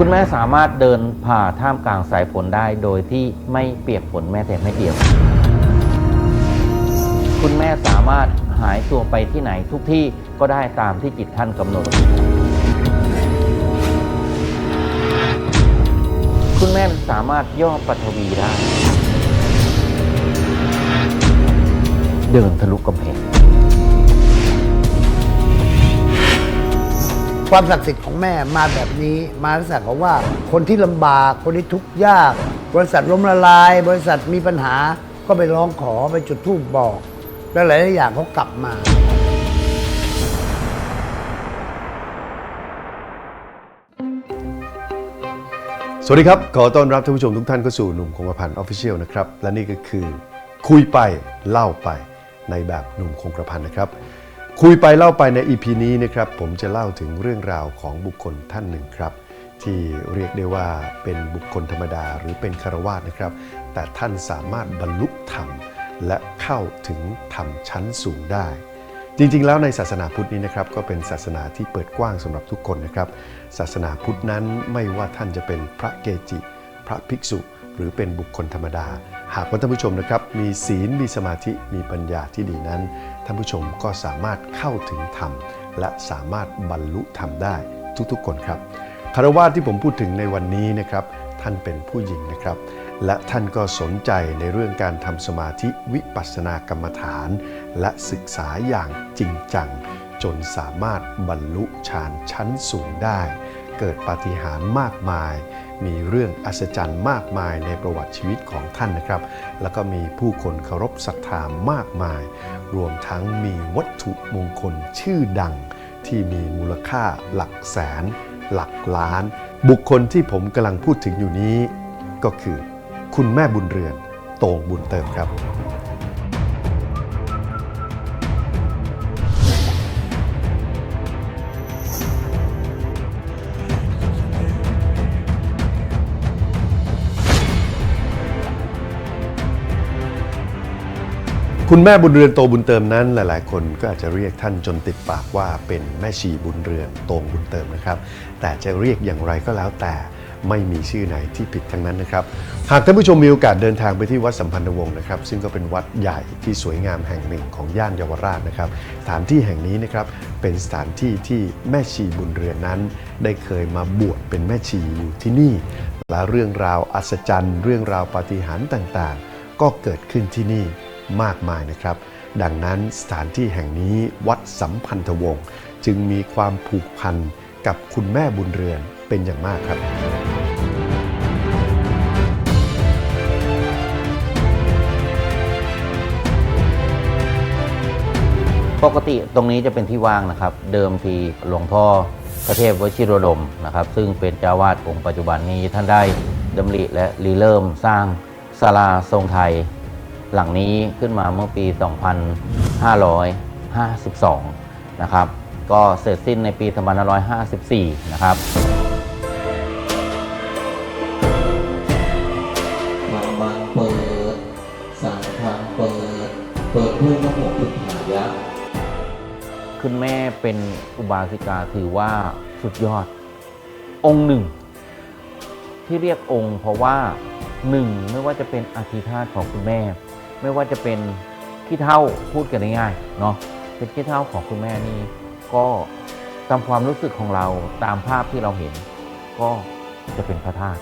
คุณแม่สามารถเดินผ่าท่ามกลางสายฝนได้โดยที่ไม่เปียกฝนแม้แต่ไม่เดียว คุณแม่สามารถหายตัวไปที่ไหนทุกที่ก็ได้ตามที่จิตท่านกำหนด คุณแม่สามารถย่อปัทวีได้ เดินทะลุกำแพง ความศักดิ์สิทธิ์ของแม่มาแบบนี้มาลักษณะของว่าคนที่ลำบากคนที่ทุกข์ยาก บริษัทล้มละลาย บริษัทมีปัญหาก็ไปร้องขอไปจุดธูปบอก แล้วหลายๆอย่างเขากลับมาสวัสดีครับ ขอต้อนรับท่านผู้ชมทุกท่านเข้าสู่หนุ่มคงกระพันออฟฟิเชียลนะครับ และนี่ก็คือคุยไปเล่าไปในแบบหนุ่มคงกระพันนะครับ คุยไปเล่าไปใน EP นี้นะครับผมจะเล่าถึงเรื่องราวของบุคคลท่านหนึ่งครับ ที่เรียกได้ว่าเป็นบุคคลธรรมดาหรือเป็นคารวาสนะครับ แต่ท่านสามารถบรรลุธรรม และเข้าถึงธรรมชั้นสูงได้ จริงๆ แล้วในศาสนาพุทธนี้นะครับก็เป็นศาสนาที่เปิดกว้างสำหรับทุกคนนะครับ ศาสนาพุทธนั้นไม่ว่าท่านจะเป็นพระเกจิ พระภิกษุ หรือเป็นบุคคลธรรมดา หากว่าท่านผู้ชมนะครับมีศีลมีสมาธิมีปัญญาที่ดีนั้น ท่านผู้ชมก็สามารถเข้าถึงธรรม และสามารถบรรลุธรรมได้ทุกๆ คนครับคารวะที่ผมพูดถึงในวันนี้นะครับท่านเป็นผู้หญิงนะครับ และท่านก็สนใจในเรื่องการทำสมาธิวิปัสสนากรรมฐาน และศึกษาอย่างจริงจัง จนสามารถบรรลุฌานชั้นสูงได้ เกิดปาฏิหาริย์มากมาย มีเรื่องอัศจรรย์มากมายในประวัติชีวิตของท่านนะครับ แล้วก็มีผู้คนเคารพศรัทธามากมาย รวมทั้งมีวัตถุมงคลชื่อดัง ที่มีมูลค่าหลักแสน หลักล้าน บุคคลที่ผมกำลังพูดถึงอยู่นี้ ก็คือ คุณแม่บุญเรือน โต่งบุญเติมครับ คุณแม่บุญเรือนโตบุญเติมนั้น หลาย ๆ คนก็อาจจะเรียกท่านจนติดปากว่าเป็นแม่ชีบุญเรือนโตบุญเติมนะครับ แต่จะเรียกอย่างไรก็แล้วแต่ไม่มีชื่อไหนที่ผิดทั้งนั้นนะครับ หากท่านผู้ชมมีโอกาสเดินทางไปที่วัดสัมพันธวงศ์นะครับ ซึ่งก็เป็นวัดใหญ่ที่สวยงามแห่งหนึ่งของย่านเยาวราชนะครับ สถานที่แห่งนี้นะครับเป็นสถานที่ที่แม่ชีบุญเรือนนั้น ได้เคยมาบวชเป็นแม่ชีอยู่ที่นี่ และเรื่องราวอัศจรรย์ เรื่องราวปาฏิหาริย์ต่าง ๆ ก็เกิดขึ้นที่นี่ มากมายนะครับ ดังนั้นสถานที่แห่งนี้วัดสัมพันธวงศ์จึงมีความผูกพันกับคุณแม่บุญเรือนเป็นอย่างมากครับปกติตรงนี้จะเป็นที่ว่างนะครับ เดิมทีหลวงพ่อพระเทพวชิรดมนะครับ ซึ่งเป็นเจ้าวาดองค์ปัจจุบันนี้ท่านได้ดำริและรีเริ่มสร้างศาลาทรงไทย หลังนี้ขึ้นมาเมื่อปี 2552 นะครับ ก็เสร็จสิ้นในปี 2554 นะครับมามังเปิดสังฆังเปิด เปิดด้วยพระโมกพุทธายะ คุณแม่เป็นอุบาสิกาถือว่าสุดยอด องค์หนึ่ง ที่เรียกองค์เพราะว่าหนึ่งไม่ว่าจะเป็นอธิธาตุของคุณแม่ ไม่ว่าจะเป็นขี้เท่าพูดกันง่ายๆเนาะเป็นขี้เท่าของคุณแม่นี่ก็ตามความรู้สึกของเราตามภาพที่เราเห็น ก็จะเป็นพระธาตุ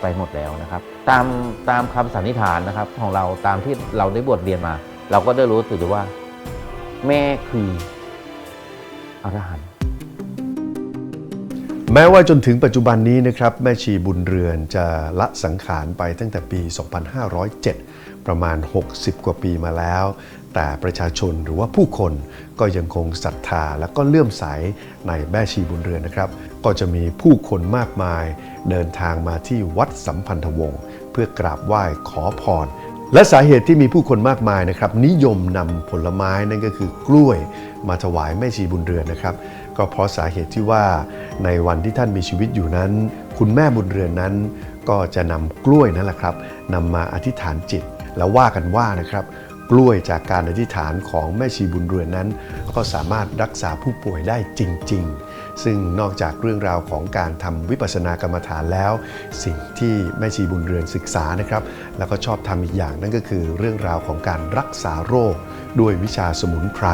ไปหมดแล้วนะครับ ตามตามคำสันนิษฐานนะครับของเราตามที่เราได้บทเรียนมา เราก็ได้รู้สึกว่า แม่คืออรหันต์แม้ว่าจนถึงปัจจุบันนี้นะครับ แม่ชีบุญเรือนจะละสังขารไปตั้งแต่ปี 2507 ประมาณ 60 กว่าปีมาแล้ว แต่ประชาชนหรือว่าผู้คนก็ยังคงศรัทธาและก็เลื่อมใสในแม่ชีบุญเรือนนะครับ ก็จะมีผู้คนมากมาย เดินทางมาที่วัดสัมพันธวงศ์เพื่อกราบไหว้ขอพรและสาเหตุที่มีผู้คนมากมายนะครับ นิยมนำผลไม้นั่นก็คือกล้วยมาถวายแม่ชีบุญเรือนนะครับ ก็เพราะสาเหตุที่ว่าในวันที่ท่านมีชีวิตอยู่นั้น คุณแม่บุญเรือนนั้น ก็จะนำกล้วยนั่นแหละครับนำมาอธิษฐานจิต แล้วว่ากันว่านะครับ กล้วยจากการอธิษฐานของแม่ชีบุญเรือนนั้น ก็สามารถรักษาผู้ป่วยได้จริง ๆ ซึ่งนอกจากเรื่องราวของการทำวิปัสสนากรรมฐานแล้ว สิ่งที่แม่ชีบุญเรือนศึกษานะครับ แล้วก็ชอบทำอีกอย่างนั่นก็คือ เรื่องราวของการรักษาโรค ด้วยวิชาสมุนไพร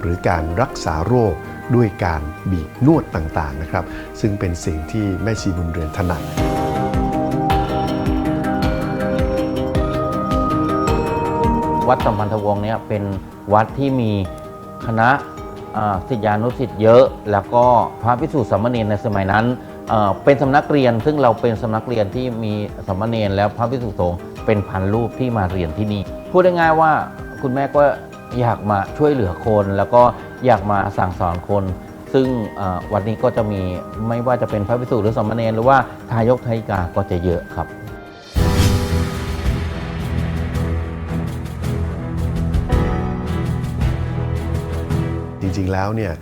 หรือการรักษาโรคด้วยการบีบนวดต่างๆนะครับ ซึ่งเป็นสิ่งที่แม่ชีบุญเรือนถนัด วัดสัมพันธวงศ์เนี่ยเป็นวัดที่มีคณะศิษยานุศิษย์เยอะ แล้วก็พระภิกษุสามเณรในสมัยนั้นเป็นสำนักเรียน ซึ่งเราเป็นสำนักเรียนที่มีสามเณรแล้วพระภิกษุสงฆ์เป็นพันรูปที่มาเรียนที่นี่พูดง่ายๆว่าคุณแม่ก็อยากมาช่วยเหลือคน แล้วก็อยากมาสั่งสอนคน ซึ่งวันนี้ก็จะมีไม่ว่าจะเป็นพระภิกษุหรือสามเณรหรือว่าทายกทายิกาก็จะเยอะครับ ริง ๆ แล้วเนี่ย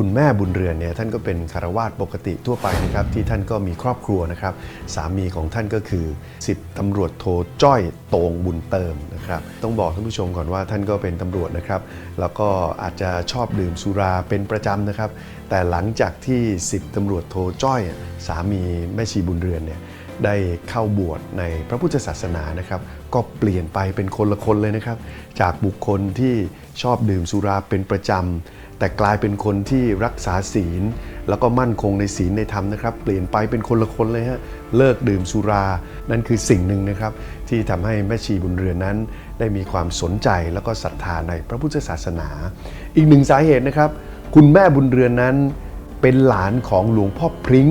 คุณแม่บุญเรือนเนี่ยท่านก็เป็นคารวาสปกติทั่วไปนะครับที่ท่านก็มีครอบครัวนะครับสามีของท่านก็คือสิบตำรวจโทจ้อยโตงบุญเติมนะครับต้องบอกท่านผู้ชมก่อนว่าท่านก็เป็นตำรวจนะครับแล้วก็อาจจะชอบดื่มสุราเป็นประจำนะครับแต่หลังจากที่สิบตำรวจโทจ้อยสามีแม่ชีบุญเรือนเนี่ยได้เข้าบวชในพระพุทธศาสนานะครับก็เปลี่ยนไปเป็นคนละคนเลยนะครับจากบุคคลที่ชอบดื่มสุราเป็นประจำ แต่กลายเป็นคนที่รักษาศีล แล้วก็มั่นคงในศีลในธรรมนะครับ เปลี่ยนไปเป็นคนละคนเลยฮะเลิกดื่มสุรา นั่นคือสิ่งหนึ่งนะครับ ที่ทำให้แม่ชีบุญเรือนนั้น ได้มีความสนใจแล้วก็ศรัทธาในพระพุทธศาสนา อีกหนึ่งสาเหตุนะครับ คุณแม่บุญเรือนนั้น เป็นหลานของหลวงพ่อพริ้ง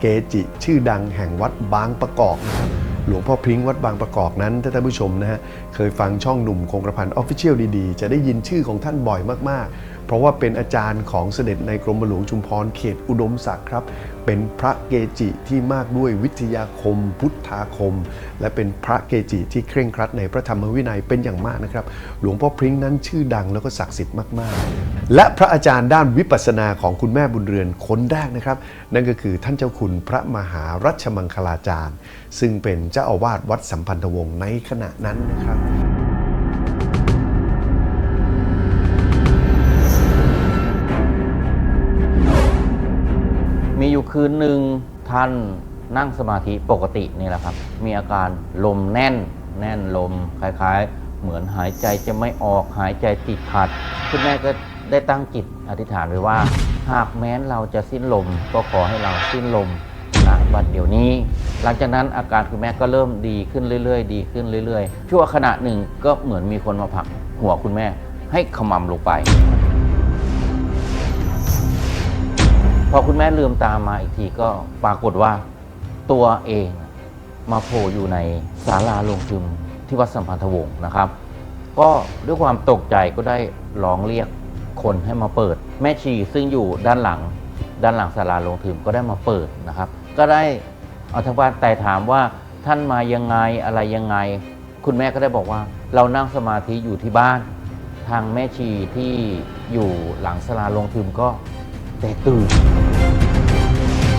เกจิชื่อดังแห่งวัดบางประกอบนะครับหลวงพ่อพริ้งวัดบางประกอบนั้นถ้าท่านผู้ชมนะฮะเคยฟังช่องหนุ่มคงกระพันออฟฟิเชียลดีๆ จะได้ยินชื่อของท่านบ่อยมากๆ เพราะว่าเป็นอาจารย์ของเสด็จในกรมหลวงชุมพรเขตอุดมศักดิ์ครับ เป็นพระเกจิที่มากด้วยวิทยาคม พุทธาคม และเป็นพระเกจิที่เคร่งครัดในพระธรรมวินัยเป็นอย่างมากนะครับ หลวงพ่อพริ้งนั้นชื่อดังแล้วก็ศักดิ์สิทธิ์มากๆ และพระอาจารย์ด้านวิปัสสนาของคุณแม่บุญเรือนคนแรกนะครับ นั่นก็คือท่านเจ้าคุณพระมหารัชมังคลาจารย์ ซึ่งเป็นเจ้าอาวาสวัดสัมพันธวงศ์ในขณะนั้นนะครับ คืนหนึ่งท่านนั่งสมาธิปกตินี่แหละครับ มีอาการลมแน่น แน่นลมคล้ายๆ เหมือนหายใจจะไม่ออกหายใจติดขัดคุณแม่ก็ได้ตั้งจิตอธิษฐานไว้ว่า หากแม้นเราจะสิ้นลมก็ขอให้เราสิ้นลมณบัดเดี๋ยวนี้ หลังจากนั้นอาการคุณแม่ก็เริ่มดีขึ้นเรื่อยๆ ดีขึ้นเรื่อยๆ ชั่วขณะหนึ่งก็เหมือนมีคนมาผลักหัวคุณแม่ให้ขมำลงไป พอคุณแม่ลืมตามมาอีกทีก็ปรากฏว่าตัวเองมาโผล่อยู่ในศาลาลงทึมที่วัดสัมพันธวงศ์นะครับ ก็ด้วยความตกใจก็ได้ร้องเรียกคนให้มาเปิด แม่ชีซึ่งอยู่ด้านหลังด้านหลังศาลาลงทึมก็ได้มาเปิดนะครับ ก็ได้เอาทางบ้านแต่ถามว่าท่านมายังไงอะไรยังไง คุณแม่ก็ได้บอกว่า เรานั่งสมาธิอยู่ที่บ้าน ทางแม่ชีที่อยู่หลังศาลาลงทึมก็ แตกตื่น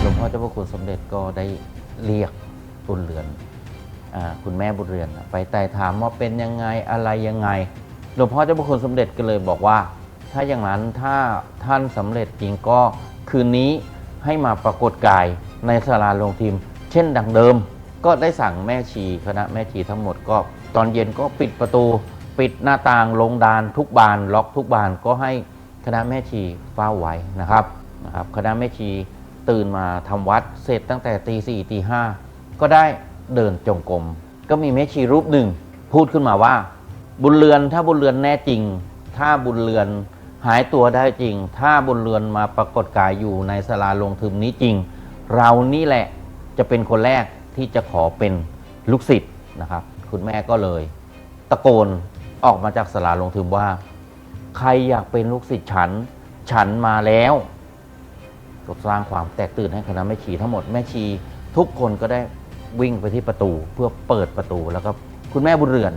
หลวงพ่อเจ้าพระคุณสมเด็จก็ได้เรียกบุญเรือนอคุณแม่บุญเรือน ไปไต่ถามว่าเป็นยังไงอะไรยังไง หลวงพ่อเจ้าพระคุณสมเด็จก็เลยบอกว่า ถ้าอย่างนั้นถ้าท่านสำเร็จจริงก็คืนนี้ให้มาปรากฏกายในศาลาลงทีม เช่นดังเดิม ก็ได้สั่งแม่ชีคณะแม่ชีทั้งหมดก็ตอนเย็นก็ปิดประตู ปิดหน้าต่างลงดานทุกบานล็อกทุกบานก็ให้ คณะแม่ชีเฝ้าไว้นะครับนะครับ คณะแม่ชีตื่นมาทำวัดเสร็จตั้งแต่ตีสี่ตีห้าก็ได้เดินจงกรมก็มีแม่ชีรูปหนึ่ง พูดขึ้นมาว่า บุญเรือนถ้าบุญเรือนแน่จริง ถ้าบุญเรือนหายตัวได้จริง ถ้าบุญเรือนมาปรากฏกายอยู่ในสลาลงทึมนี้จริง เรานี่แหละจะเป็นคนแรกที่จะขอเป็นลูกศิษย์นะครับ คุณแม่ก็เลย ตะโกนออกมาจากสลาลงทึมว่า ใครอยากเป็นลูกศิษย์ฉัน ฉันมาแล้วก็สร้างความแตกตื่นให้คณะแม่ชีทั้งหมดแม่ชี ทุกคนก็ได้วิ่งไปที่ประตูเพื่อเปิดประตูแล้วก็คุณแม่บุญเรือน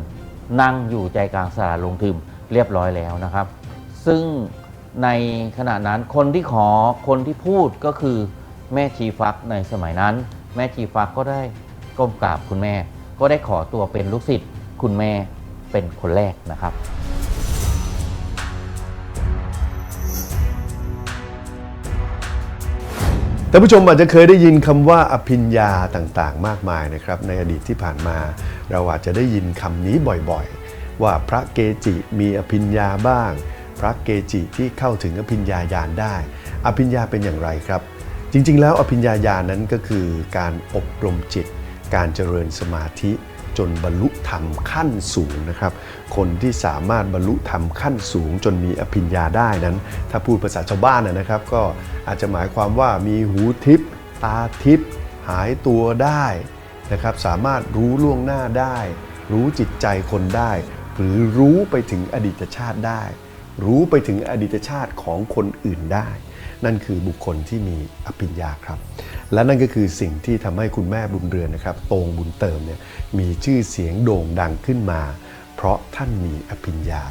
นั่งอยู่ใจกลางสลาลงทึมเรียบร้อยแล้วนะครับ ซึ่งในขณะนั้นคนที่ขอคนที่พูดก็คือแม่ชีฟักในสมัยนั้น แม่ชีฟักก็ได้ก้มกราบคุณแม่ ก็ได้ขอตัวเป็นลูกศิษย์คุณแม่เป็นคนแรกนะครับ ท่านผู้ชมอาจจะเคยได้ยินคำว่าอภิญญาต่างๆ มากมายนะครับ ในอดีตที่ผ่านมา เราอาจจะได้ยินคำนี้บ่อยๆ ว่าพระเกจิมีอภิญญาบ้าง พระเกจิที่เข้าถึงอภิญญาญาณได้ อภิญญาเป็นอย่างไรครับ จริงๆ แล้วอภิญญาญาณนั้นก็คือการอบรมจิต การเจริญสมาธิ จนบรรลุธรรมขั้นสูงนะครับ คนที่สามารถบรรลุธรรมขั้นสูง จนมีอภิญญาได้นั้น ถ้าพูดภาษาชาวบ้านนะนะครับ ก็อาจจะหมายความว่ามีหูทิพย์ตาทิพย์หายตัวได้นะครับ สามารถรู้ล่วงหน้าได้ รู้จิตใจคนได้ หรือรู้ไปถึงอดีตชาติได้ รู้ไปถึงอดีตชาติของคนอื่นได้ นั่นคือบุคคลที่มีอภิญญาครับ และนั่นก็คือสิ่งที่ทำให้คุณแม่บุญเรือนนะครับโตงบุญเติมเนี่ยมีชื่อเสียงโด่งดังขึ้นมา เพราะท่านมีอภิญญา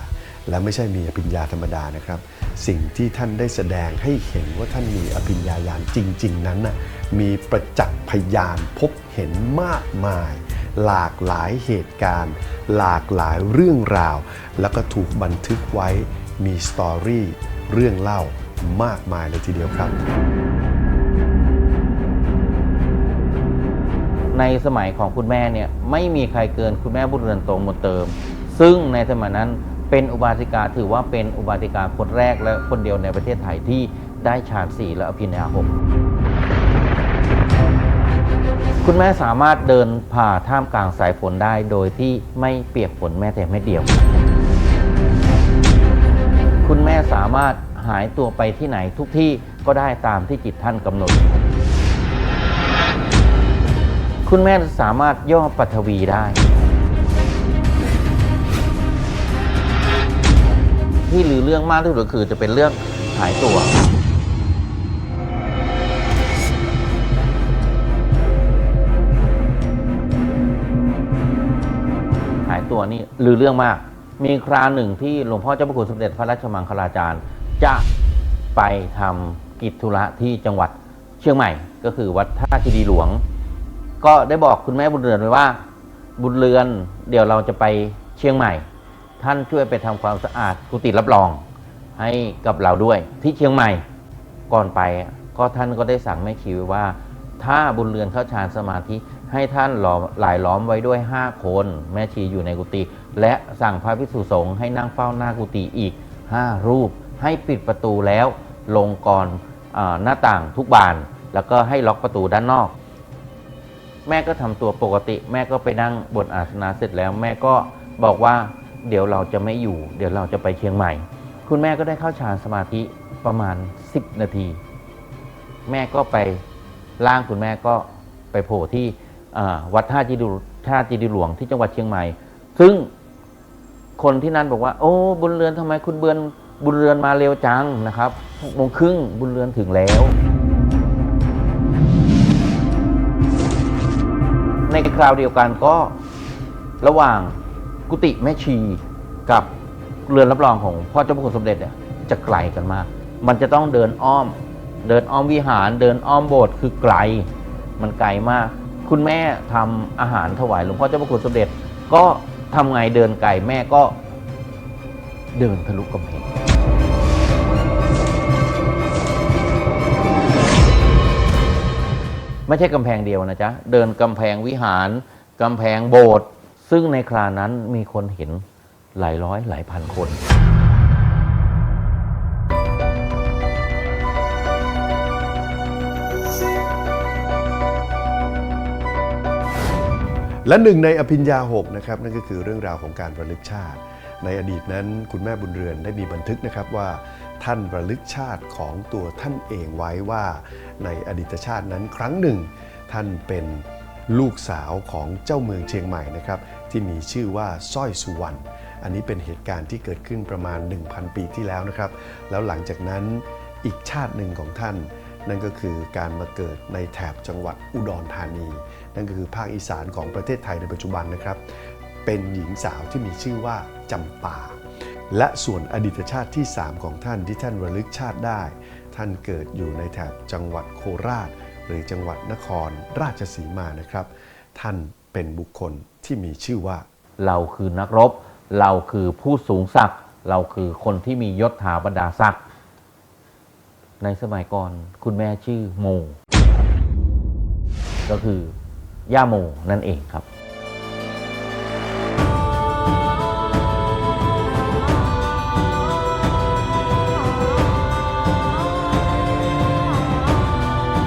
และไม่ใช่มีอภิญญาธรรมดานะครับ สิ่งที่ท่านได้แสดงให้เห็นว่าท่านมีอภิญญาญาณจริง ๆ นั้นนะมีประจักษ์พยานพบเห็นมากมาย หลากหลายเหตุการณ์ หลากหลายเรื่องราว แล้วก็ถูกบันทึกไว้มีสตอรี่เรื่องเล่า มากมายเลยทีเดียวครับ ในสมัยของคุณแม่เนี่ยไม่มีใครเกินคุณแม่บุญเรือนโตหมดเติม ซึ่งในสมัยนั้นเป็นอุบาสิกาถือว่าเป็นอุบาสิกาคนแรกและคนเดียวในประเทศไทยที่ได้ฌานสี่และอภิญญาหกคุณแม่สามารถเดินผ่าท่ามกลางสายฝนได้โดยที่ไม่เปียกฝนแม้แต่ไม่เดียว คุณแม่สามารถ หายตัวไปที่ไหนทุกที่ก็ได้ตามที่จิตท่านกำหนด คุณแม่สามารถย่อปัทวีได้ ที่ลือเรื่องมากที่สุดคือจะเป็นเรื่องหายตัวหายตัวนี่ลือเรื่องมาก มีคราหนึ่งที่หลวงพ่อเจ้าพระคุณสมเด็จพระราชมังคลาจารย์ จะไปทำกิจธุระที่จังหวัดเชียงใหม่ ก็คือวัดท่าคีรีหลวง ก็ได้บอกคุณแม่บุญเรือนไว้ว่า บุญเรือนเดี๋ยวเราจะไปเชียงใหม่ ท่านช่วยไปทำความสะอาดกุฏิรับรองให้กับเราด้วยที่เชียงใหม่ก่อนไปก็ท่านก็ได้สั่งแม่ชีไว้ว่า ถ้าบุญเรือนเข้าฌานสมาธิให้ท่านหลอมหลายล้อมไว้ด้วย 5 คน แม่ชีอยู่ในกุฏิและสั่งพระภิกษุสงฆ์ให้นั่งเฝ้าหน้ากุฏิอีก 5 รูป ให้ปิดประตูแล้วลงก่อนอหน้าต่างทุกบาน แล้วก็ให้ล็อกประตูด้านนอก แม่ก็ทำตัวปกติ แม่ก็ไปนั่งบนอาสนะเสร็จแล้ว แม่ก็บอกว่าเดี๋ยวเราจะไม่อยู่ เดี๋ยวเราจะไปเชียงใหม่ คุณแม่ก็ได้เข้าฌานสมาธิประมาณ 10 นาที แม่ก็ไปร่างคุณแม่ก็ไปโผล่ที่วัดท่าจีดีท่าจีดีหลวงที่จังหวัดเชียงใหม่ ซึ่งคนที่นั่นบอกว่า โอ้บุญเรือนทำไมคุณเบือน บุญเรือนมาเร็วจังนะครับหกโมงครึ่งบุญเรือนถึงแล้ว ในคราวเดียวกันก็ระหว่างกุฏิแม่ชีกับเรือนรับรองของพ่อเจ้าพระคุณสมเด็จเนี่ยจะไกลกันมาก มันจะต้องเดินอ้อม เดินอ้อมวิหาร เดินอ้อมโบสถ์คือไกล มันไกลมาก คุณแม่ทำอาหารถวายหลวงพ่อเจ้าพระคุณสมเด็จ ก็ทำไงเดินไกลแม่ก็ เดินทะลุกำแพงไม่ใช่กำแพงเดียวนะจ๊ะ เดินกำแพงวิหารกำแพงโบสถ์ซึ่งในครานั้นมีคนเห็นหลายร้อยหลายพันคน และหนึ่งในอภิญญาหกนะครับ นั่นก็คือเรื่องราวของการระลึกชาติ ในอดีตนั้นคุณแม่บุญเรือนได้มีบันทึกนะครับว่า ท่านระลึกชาติของตัวท่านเองไว้ว่า ในอดีตชาตินั้นครั้งหนึ่ง ท่านเป็นลูกสาวของเจ้าเมืองเชียงใหม่นะครับที่มีชื่อว่าสร้อยสุวรรณอันนี้เป็นเหตุการณ์ที่เกิดขึ้นประมาณ 1,000 ปีที่แล้วนะครับ แล้วหลังจากนั้นอีกชาติหนึ่งของท่าน นั่นก็คือการมาเกิดในแถบจังหวัดอุดรธานี นั่นก็คือภาคอีสานของประเทศไทยในปัจจุบันนะครับ เป็นหญิงสาวที่มีชื่อว่า จำปา และส่วนอดีตชาติที่ 3 ของท่านที่ท่านระลึกชาติได้ ท่านเกิดอยู่ในแถบจังหวัดโคราช หรือจังหวัดนครราชสีมานะครับ ท่านเป็นบุคคลที่มีชื่อว่า เราคือนักรบ เราคือผู้สูงศักดิ์เราคือคนที่มียศถาบรรดาศักดิ์ในสมัยก่อนคุณแม่ชื่อโม ก็คือย่าโมนั่นเองครับ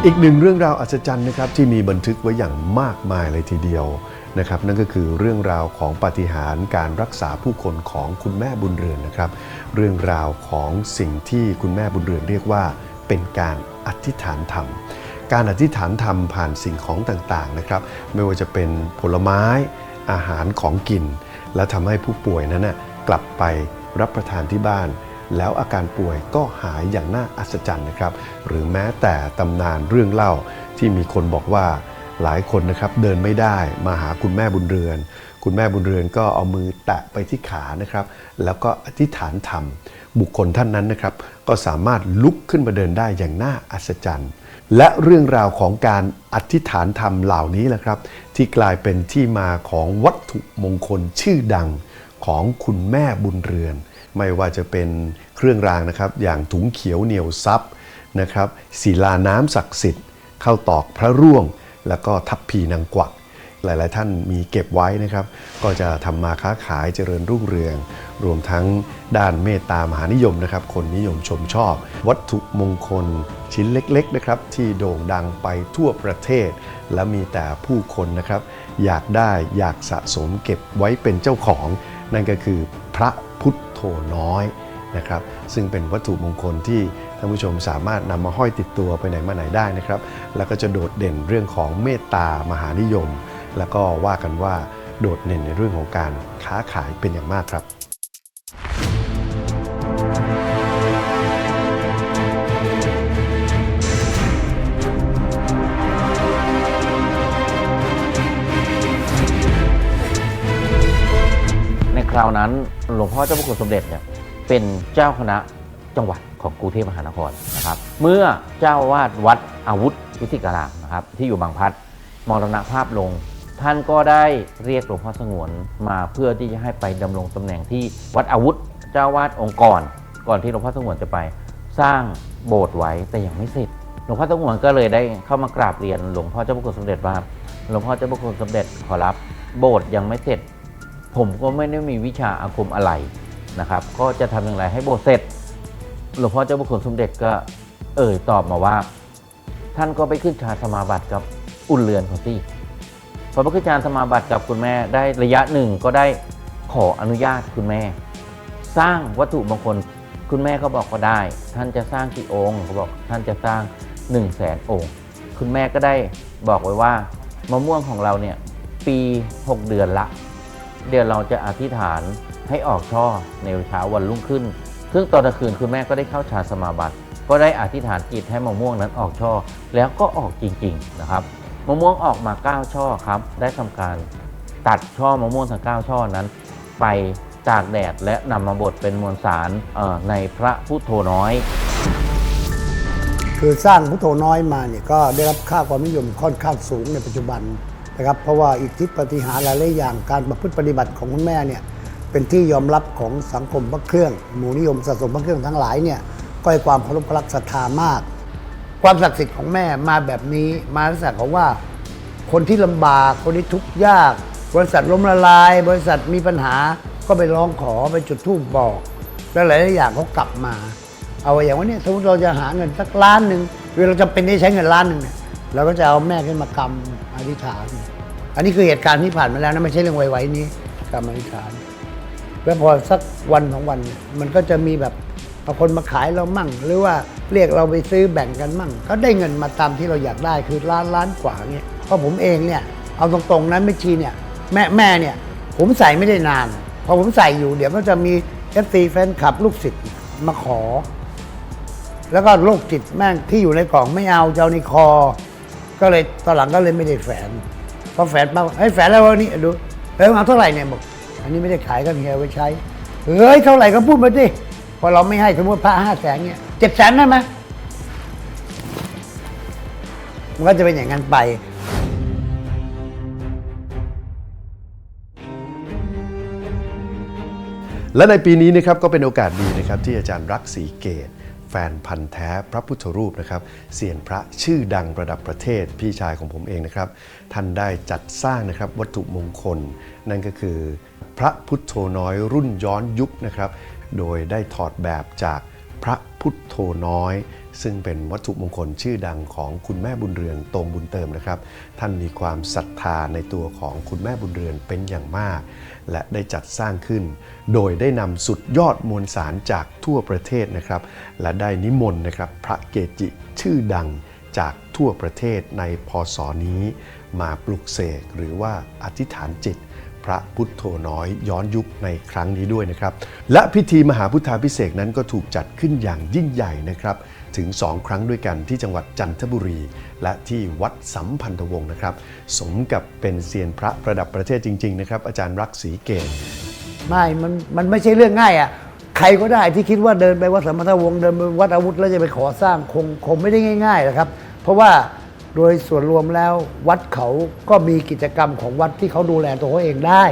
อีกหนึ่งเรื่องราวอัศจรรย์นะครับที่มีบันทึกไว้อย่างมากมายเลยทีเดียวนะครับนั่นก็คือเรื่องราวของปาฏิหาริย์การรักษาผู้คนของคุณแม่บุญเรือนนะครับ เรื่องราวของสิ่งที่คุณแม่บุญเรือนเรียกว่า เป็นการอธิษฐานธรรม การอธิษฐานธรรมผ่านสิ่งของต่างๆนะครับ ไม่ว่าจะเป็นผลไม้อาหารของกิน และทำให้ผู้ป่วยนั้นนะกลับไปรับประทานที่บ้าน แล้วอาการป่วยก็หายอย่างน่าอัศจรรย์นะครับ หรือแม้แต่ตำนานเรื่องเล่าที่มีคนบอกว่าหลายคนนะครับเดินไม่ได้มาหาคุณแม่บุญเรือน คุณแม่บุญเรือนก็เอามือแตะไปที่ขานะครับ แล้วก็อธิษฐานธรรม บุคคลท่านนั้นนะครับ ก็สามารถลุกขึ้นมาเดินได้อย่างน่าอัศจรรย์ และเรื่องราวของการอธิษฐานธรรมเหล่านี้แหละครับ ที่กลายเป็นที่มาของวัตถุมงคลชื่อดังของคุณแม่บุญเรือน ไม่ว่าจะเป็นเครื่องรางนะครับ อย่างถุงเขียวเหนียวซับนะครับศิลาน้ำศักดิ์สิทธิ์เข้าตอกพระร่วง แล้วก็ทับพีนางกวักหลาย ๆ ท่านมีเก็บไว้นะครับ ก็จะทำมาค้าขายเจริญรุ่งเรือง รวมทั้งด้านเมตตามหานิยมนะครับ คนนิยมชมชอบ วัตถุมงคลชิ้นเล็ก ๆ นะครับ ที่โด่งดังไปทั่วประเทศ และมีแต่ผู้คนนะครับ อยากได้อยากสะสมเก็บไว้เป็นเจ้าของ นั่นก็คือพระพุทธ โทน้อยนะครับ ซึ่งเป็นวัตถุมงคลที่ท่านผู้ชมสามารถนำมาห้อยติดตัวไปไหนมาไหนได้นะครับ แล้วก็จะโดดเด่นเรื่องของเมตตามหานิยม แล้วก็ว่ากันว่าโดดเด่นในเรื่องของการค้าขายเป็นอย่างมากครับ ราวนั้นหลวงพ่อเจ้าพระคุณสมเด็จเนี่ยเป็นเจ้าคณะจังหวัดของกรุงเทพมหานครนะครับ เมื่อเจ้าวาดวัดอาวุธวิสิการามนะครับที่อยู่บางพัดมรณภาพลง ท่านก็ได้เรียกหลวงพ่อสงวนมาเพื่อที่จะให้ไปดำรงตำแหน่งที่วัดอาวุธเจ้าวาดองค์กร ก่อนที่หลวงพ่อสงวนจะไปสร้างโบสถ์ไว้แต่ยังไม่เสร็จหลวงพ่อสงวนก็เลยได้เข้ามากราบเรียนหลวงพ่อเจ้าพระคุณสมเด็จว่าหลวงพ่อเจ้าพระคุณสมเด็จขอรับ โบสถ์ยังไม่เสร็จ ผมก็ไม่ได้มีวิชาอาคมอะไรนะครับ ก็จะทำอย่างไรให้โบสถ์เสร็จหลวงพ่อเจ้าพระคุณสมเด็จก็เอ่ยตอบมาว่า ท่านก็ไปขึ้นฌานสมาบัติกับอุ่นเรือนของที่พอไปขึ้นฌานสมาบัติกับคุณแม่ได้ระยะหนึ่งก็ได้ขออนุญาตคุณแม่ สร้างวัตถุมงคลคุณแม่ก็บอกก็ได้ ท่านจะสร้างกี่องค์เขาบอกท่านจะสร้าง1นึ่งแสนองค์ คุณแม่ก็ได้บอกไว้ว่ามะม่วงของเราเนี่ยปี 6 เดือนละ เดี๋ยวเราจะอธิษฐานให้ออกช่อในเช้าวันรุ่งขึ้น ซึ่งตอนกลางคืนคุณแม่ก็ได้เข้าฌานสมาบัติ ก็ได้อธิษฐานจิตให้มะม่วงนั้นออกช่อ แล้วก็ออกจริงๆนะครับ มะม่วงออกมา 9 ช่อครับ ได้ทำการตัดช่อมะม่วงทั้ง9ช่อนั้น ไปตากแดดและนำมาบดเป็นมวลสารในพระพุทโธน้อย คือสร้างพุทโธน้อยมาเนี่ยก็ได้รับค่าความนิยมค่อนข้างสูงในปัจจุบัน นะครับเพราะว่าอิทธิปฏิหารหลายๆอย่างการประพฤติปฏิบัติของคุณแม่เนี่ยเป็นที่ยอมรับของสังคมพระเครื่องหมู่นิยมสะสมพระเครื่องทั้งหลายเนี่ยก็ให้ความเคารพรักศรัทธามาก ความศักดิ์สิทธิ์ของแม่มาแบบนี้มาลักษณะของว่า คนที่ลำบากคนที่ทุกข์ยาก บริษัทล้มละลาย บริษัทมีปัญหาก็ไปร้องขอไปจุดธูปบอก แล้วหลายๆอย่างเขากลับมา เอาอย่างว่าเนี่ยสมมติเราจะหาเงินสักล้านหนึ่งคือเราจะเป็นได้ใช้เงินล้านหนึ่งเนี่ย เราก็จะเอาแม่ขึ้นมากำอธิษฐาน อันนี้คือเหตุการณ์ที่ผ่านมาแล้วนะไม่ใช่เรื่องไวๆนี้กำอธิษฐาน แล้วพอสักวันสองวัน มันก็จะมีแบบเอาคนมาขายเรามั่ง หรือว่าเรียกเราไปซื้อแบ่งกันมั่ง ก็ได้เงินมาตามที่เราอยากได้คือล้านล้านกว่าเนี่ยเพราะผมเองเนี่ยเอาตรงๆนั้นไม่ชีเนี่ยแม่แม่เนี่ยผมใส่ไม่ได้นานพอผมใส่อยู่เดี๋ยวก็จะมีเอฟซีแฟนคลับลูกศิษย์มาขอ แล้วก็โรคจิตแม่งที่อยู่ในกล่องไม่เอาเจะเอาในคอ ก็เลยตอนหลังก็เลยไม่ได้แฝนพอแฝนปั๊บเฮ้ยแฝนแล้ววันนี้ดูเฮ้ยเอาเท่าไหร่เนี่ยบอกอันนี้ไม่ได้ขายก็เฮียเอาไว้ใช้เฮ้ยเท่าไหร่ก็พูดมาดิพอเราไม่ให้สมมติพระห้าแสนเนี่ยเจ็ดแสนได้ไหมมันก็จะเป็นอย่างนั้นไปและในปีนี้นะครับก็เป็นโอกาสดีนะครับที่อาจารย์รักศรีเกต นพันธ์แท้พระพุทธรูปนะครับเสียนพระชื่อดังระดับประเทศพี่ชายของผมเองนะครับ ท่านได้จัดสร้างนะครับวัตถุมงคล นั่นก็คือ พระพุทโธน้อยรุ่นย้อนยุคนะครับ โดยได้ถอดแบบจากพระพุทโธน้อย ซึ่งเป็นวัตถุมงคลชื่อดังของคุณแม่บุญเรือนตรงบุญเติมนะครับ ท่านมีความศรัทธาในตัวของคุณแม่บุญเรือนเป็นอย่างมาก และได้จัดสร้างขึ้น โดยได้นำสุดยอดมวลสารจากทั่วประเทศนะครับ และได้นิมนต์นะครับพระเกจิชื่อดังจากทั่วประเทศในพศนี้ มาปลุกเสกหรือว่าอธิษฐานจิตพระพุทโธน้อยย้อนยุคในครั้งนี้ด้วยนะครับ และพิธีมหาพุทธาพิเศษนั้นก็ถูกจัดขึ้นอย่างยิ่งใหญ่นะครับ ถึง 2 ครั้งด้วยกันที่จังหวัดจันทบุรี และที่วัดสัมพันธวงศ์นะครับ สมกับเป็นเซียนพระระดับประเทศจริง ๆ นะครับ อาจารย์รักศรีเกต ไม่มันมันไม่ใช่เรื่องง่ายอะ ใครก็ได้ที่คิดว่าเดินไปวัดสัมณวงศ์เดินไปวัดอาวุธแล้วจะไปขอสร้างคงคงไม่ได้ง่ายๆนะครับ เพราะว่าโดยส่วนรวมแล้ววัดเขาก็มีกิจกรรมของวัดที่เขาดูแลตัวเขาเองได้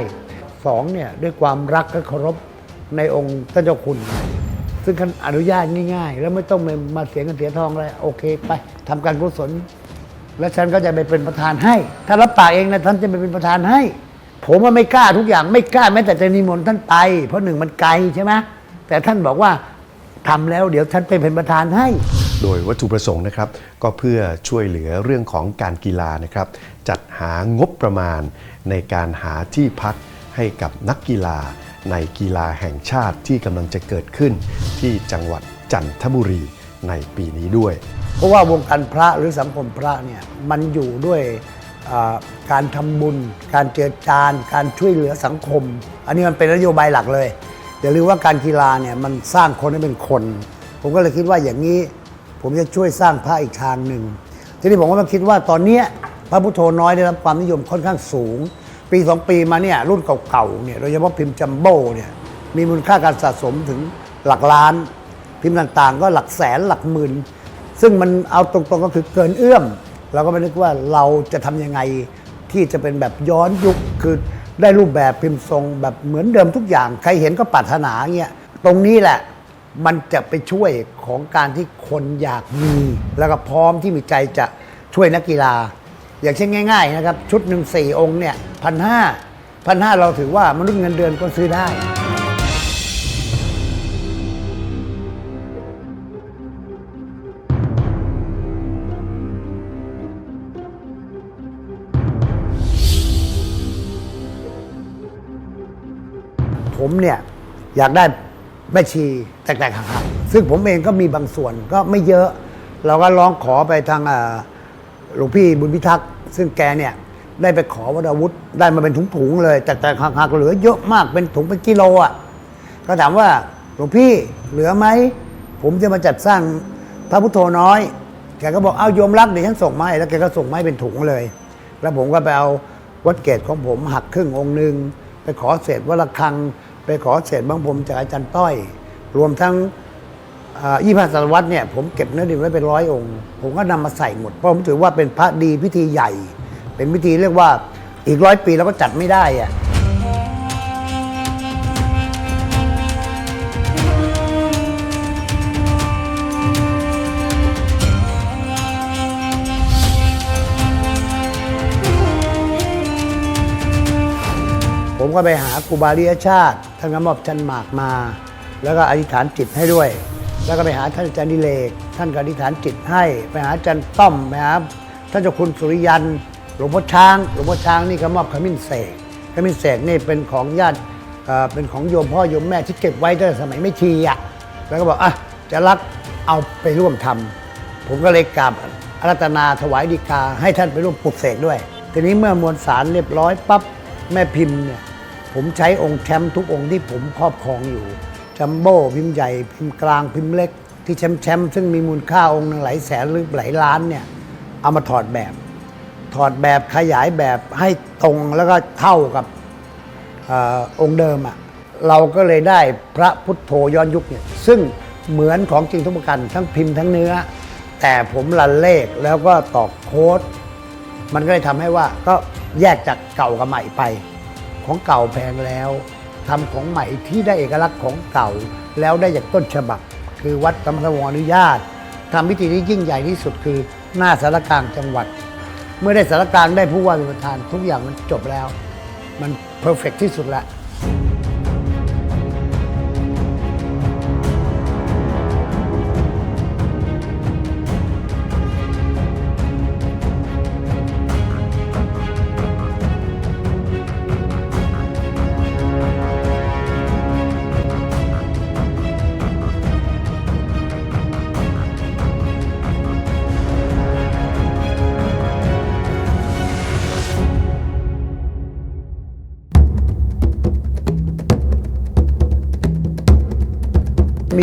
สองเนี่ยด้วยความรักและเคารพในองค์ท่านเจ้าคุณ ซึ่งท่านอนุญาตง่าย ๆ แล้วไม่ต้องมาเสียเงินเสียทองเลยโอเค ไปทำการกุศล แล้วฉันก็จะไปเป็นประธานให้ ถ้ารับปากเองนะท่านจะไปเป็นประธานให้ ผมว่าไม่กล้าทุกอย่างไม่กล้าแม้แต่จะนิมนต์ท่านไป เพราะหนึ่งมันไกลใช่ไหมแต่ท่านบอกว่าทำแล้วเดี๋ยวท่านไปเป็นประธานให้ โดยวัตถุประสงค์นะครับ ก็เพื่อช่วยเหลือเรื่องของการกีฬานะครับ จัดหางบประมาณในการหาที่พักให้กับนักกีฬา ในกีฬาแห่งชาติที่กำลังจะเกิดขึ้น ที่จังหวัดจันทบุรีในปีนี้ด้วย เพราะว่าวงการพระหรือสังคมพระเนี่ยมันอยู่ด้วยการทำบุญ การเจือจาน การช่วยเหลือสังคม อันนี้มันเป็นนโยบายหลักเลยอย่าลืมว่าการกีฬาเนี่ยมันสร้างคนให้เป็นคน ผมก็เลยคิดว่าอย่างนี้ ผมจะช่วยสร้างพระอีกทางหนึ่งทีนี้ผมก็มาคิดว่าตอนเนี้ยพระพุทโธน้อยได้รับความนิยมค่อนข้างสูง ปีสองปีมาเนี่ยรุ่นเก่าๆเนี่ยโดยเฉพาะพิมพ์จัมโบ้เนี่ยมีมูลค่าการสะสมถึงหลักล้าน พิมพ์ต่างๆ ก็หลักแสนหลักหมื่น ซึ่งมันเอาตรงๆก็คือเกินเอื้อม เราก็ไม่นึกว่าเราจะทำยังไงที่จะเป็นแบบย้อนยุคคือได้รูปแบบพิมพ์ทรงแบบเหมือนเดิมทุกอย่าง ใครเห็นก็ปรารถนาเงี้ยตรงนี้แหละมันจะไปช่วยของการที่คนอยากมี แล้วก็พร้อมที่มีใจจะช่วยนักกีฬา อย่างเช่นง่าย ๆ นะครับ ชุดหนึ่งสี่องค์เนี่ยพันห้าพันห้าเราถือว่ามนุษย์เงินเดือนก็ซื้อได้ ผมเนี่ยอยากได้แม่ชีแตกๆหักๆซึ่งผมเองก็มีบางส่วนก็ไม่เยอะ เราก็ร้องขอไปทางอ่า หลวงพี่บุญพิทักษ์ซึ่งแกเนี่ยได้ไปขอวัดอาวุธ ได้มาเป็นถุงๆเลย แต่แต่หักๆเหลือเยอะมากเป็นถุงเป็นกิโลอะก็ถามว่าหลวงพี่เหลือไหม ผมจะมาจัดสร้างพระพุทโธน้อย แกก็บอกเอาโยมรักเดี๋ยวฉันส่งไม้แล้วแกก็ส่งไม้เป็นถุงเลย แล้วผมก็ไปเอาวัดเกตของผมหักครึ่งองค์หนึ่งไปขอเศษวัดระฆัง ไปขอเศษบางผมจากอาจารย์ต้อย รวมทั้ง ยี่ห้าสารวัตรเนี่ยผมเก็บเนื้อดินไว้เป็นร้อยองค์ ผมก็นำมาใส่หมด เพราะผมถือว่าเป็นพระดีพิธีใหญ่ เป็นพิธีเรียกว่าอีกร้อยปีเราก็จัดไม่ได้อะผมก็ไปหาครูบาเรียชาติท่านก็มอบชันหมากมา แล้วก็อธิษฐานจิตให้ด้วย แล้วก็ไปหาท่านอาจารย์ดิเลก ท่านก็อธิษฐานจิตให้ ไปหาอาจารย์ต้อมไปหาท่านเจ้าคุณสุริยัน หลวงพ่อช้าง หลวงพ่อช้างนี่ก็มอบขมิ้นเสกขมิ้นเสกนี่เป็นของญาติเป็นของโยมพ่อโยมแม่ที่เก็บไว้ตั้งแต่สมัยไม่ชีอะ แล้วก็บอกอะจะรักเอาไปร่วมทำผมก็เลยกราบอารัตนาถวายดีกา ให้ท่านไปร่วมปลุกเสกด้วย ทีนี้เมื่อมวลสารเรียบร้อยปั๊บแม่พิมพ์เนี่ยผมใช้องค์แชมป์ทุกองค์ที่ผมครอบครองอยู่ จัมโบ้พิมพ์ใหญ่พิมพ์กลางพิมพ์เล็ก ที่แชมป์แชมป์ซึ่งมีมูลค่าองค์หนึ่งหลายแสนหรือหลายล้านเนี่ยเอามาถอดแบบ ถอดแบบขยายแบบให้ตรงแล้วก็เท่ากับออองค์เดิมอะ่ะเราก็เลยได้พระพุทโธย้อนยุคเนี่ยซึ่งเหมือนของจริงทุกประการทั้งพิมพ์ทั้งเนื้อ แต่ผมรันเลขแล้วก็ตอกโค้ด มันก็เลยทำให้ว่าก็แยกจากเก่ากับใหม่ไป ของเก่าแพงแล้ว ทำของใหม่ที่ได้เอกลักษณ์ของเก่า แล้วได้จากต้นฉบับ คือวัดธรรมสวรอนุญาตทำพิธีที่ยิ่งใหญ่ที่สุดคือหน้าสารกลางจังหวัด เมื่อได้สารกลางได้ผู้ว่าเป็นประธาน ทุกอย่างมันจบแล้ว มันเพอร์เฟกที่สุดแล้ว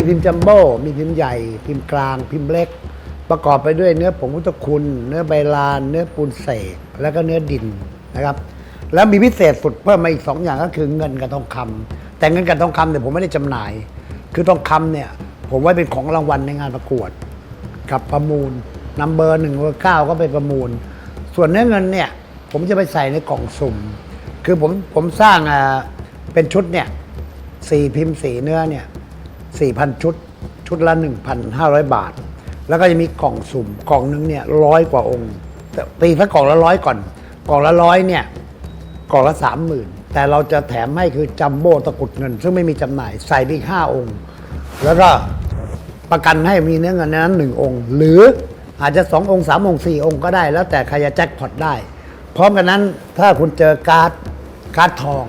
พิมพ์จัมโบ้มีพิมพ์ใหญ่ พิมพ์กลาง พิมพ์เล็ก ประกอบไปด้วยเนื้อผงพุทธคุณ เนื้อใบลาน เนื้อปูนเสกแล้วก็เนื้อดินนะครับ แล้วมีพิเศษสุดเพิ่มมาอีกสองอย่างก็คือเงินกับทองคำแต่เงินกับทองคำเนี่ยผมไม่ได้จำหน่าย คือทองคำเนี่ย ผมไว้เป็นของรางวัลในงานประกวด กับประมูลนัมเบอร์หนึ่งเบอร์เก้าก็ไปประมูล ส่วนเนื้อเงินเนี่ย ผมจะไปใส่ในกล่องสุ่ม คือผมผมสร้างอ่าเป็นชุดเนี่ยสี่พิมพ์สีเนื้อเนี่ย สี่พันชุด ชุดละ 1,500 บาท แล้วก็จะมีกล่องสุ่มกล่องนึงเนี่ยร้อยกว่าองค์ แต่ตีสักกล่องละร้อยก่อน กล่องละร้อยเนี่ยกล่องละสามหมื่นแต่เราจะแถมให้คือจัมโบ้ตะกุดเงิน ซึ่งไม่มีจำหน่ายใส่ไปอีกห้าองค์ แล้วก็ประกันให้มีเนื้อเงินในนั้นหนึ่งองค์ หรืออาจจะสององค์สามองค์สี่องค์ก็ได้ แล้วแต่ใครจะแจ็คพอตได้ พร้อมกันนั้นถ้าคุณเจอการ์ดการ์ดทอง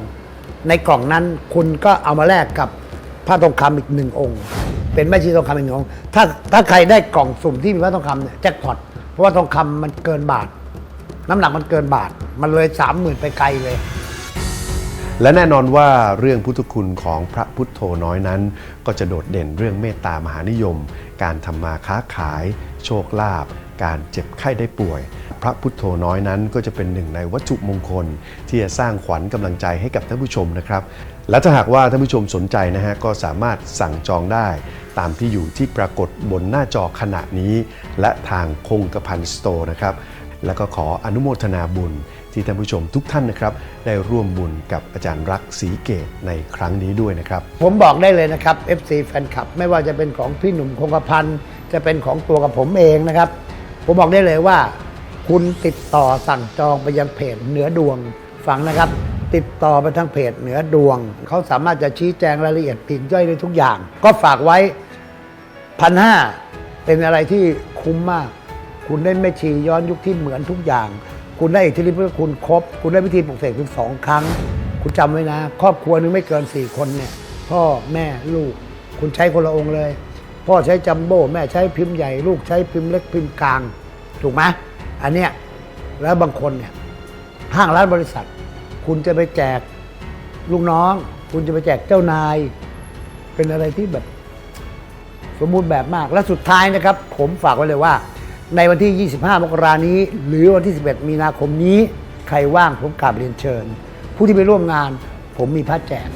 ในกล่องนั้นคุณก็เอามาแลกกับ ผ้าทองคำอีกหนึ่งองค์ เป็นแม่ชีทองคำอีกหนึ่งองค์ถ้าถ้าใครได้กล่องสุ่มที่มีผ้าทองคำเนี่ยแจ็คพอตเพราะว่าทองคำมันเกินบาท น้ำหนักมันเกินบาท มันเลยสามหมื่นไปไกลเลยและแน่นอนว่าเรื่องพุทธคุณของพระพุทโธน้อยนั้น ก็จะโดดเด่นเรื่องเมตตามหานิยม การทำมาค้าขาย โชคลาภการเจ็บไข้ได้ป่วย ระพุทโธน้อยนั้น ก็จะเป็นหนึ่งในวัตถุมงคล ที่จะสร้างขวัญกำลังใจให้กับท่านผู้ชมนะครับ และถ้าหากว่าท่านผู้ชมสนใจนะฮะก็สามารถสั่งจองได้ ตามที่อยู่ที่ปรากฏบนหน้าจอขณะนี้ และทางคงกระพันสโตร์นะครับแล้วก็ขออนุโมทนาบุญที่ท่านผู้ชมทุกท่านนะครับ ได้ร่วมบุญกับอาจารย์รักศรีเกตในครั้งนี้ด้วยนะครับ ผมบอกได้เลยนะครับ FC แฟนคลับ ไม่ว่าจะเป็นของพี่หนุ่มคงกระพันธ์จะเป็นของตัวกับผมเองนะครับ ผมบอกได้เลยว่า คุณติดต่อสั่งจองไปยังเพจเหนือดวงฟังนะครับ ติดต่อไปทางเพจเหนือดวง เขาสามารถจะชี้แจงรายละเอียดปลีกย่อยได้ทุกอย่าง ก็ฝากไว้พันห้าเป็นอะไรที่คุ้มมาก คุณได้แม่ชีย้อนยุคที่เหมือนทุกอย่าง คุณได้อิทธิฤทธิ์พุทธคุณครบ คุณได้พิธีปลุกเสกถึงสองครั้ง คุณจำไว้นะ ครอบครัวหนึงไม่เกินสี่คนเนี่ย พ่อแม่ลูก คุณใช้คนละองค์เลย พ่อใช้จัมโบ้แม่ใช้พิมพ์ใหญ่ลูกใช้พิมพ์เล็กพิมพ์กลาง ถูกไหม อันเนี้ยแล้วบางคนเนี่ยห้างร้านบริษัท คุณจะไปแจกลูกน้อง คุณจะไปแจกเจ้านาย เป็นอะไรที่แบบ สมบูรณ์แบบมาก และสุดท้ายนะครับ ผมฝากไว้เลยว่า ในวันที่ 25 มกรานี้ หรือวันที่ 11 มีนาคมนี้ ใครว่างผมกราบเรียนเชิญ ผู้ที่ไปร่วมงาน ผมมีพระแจก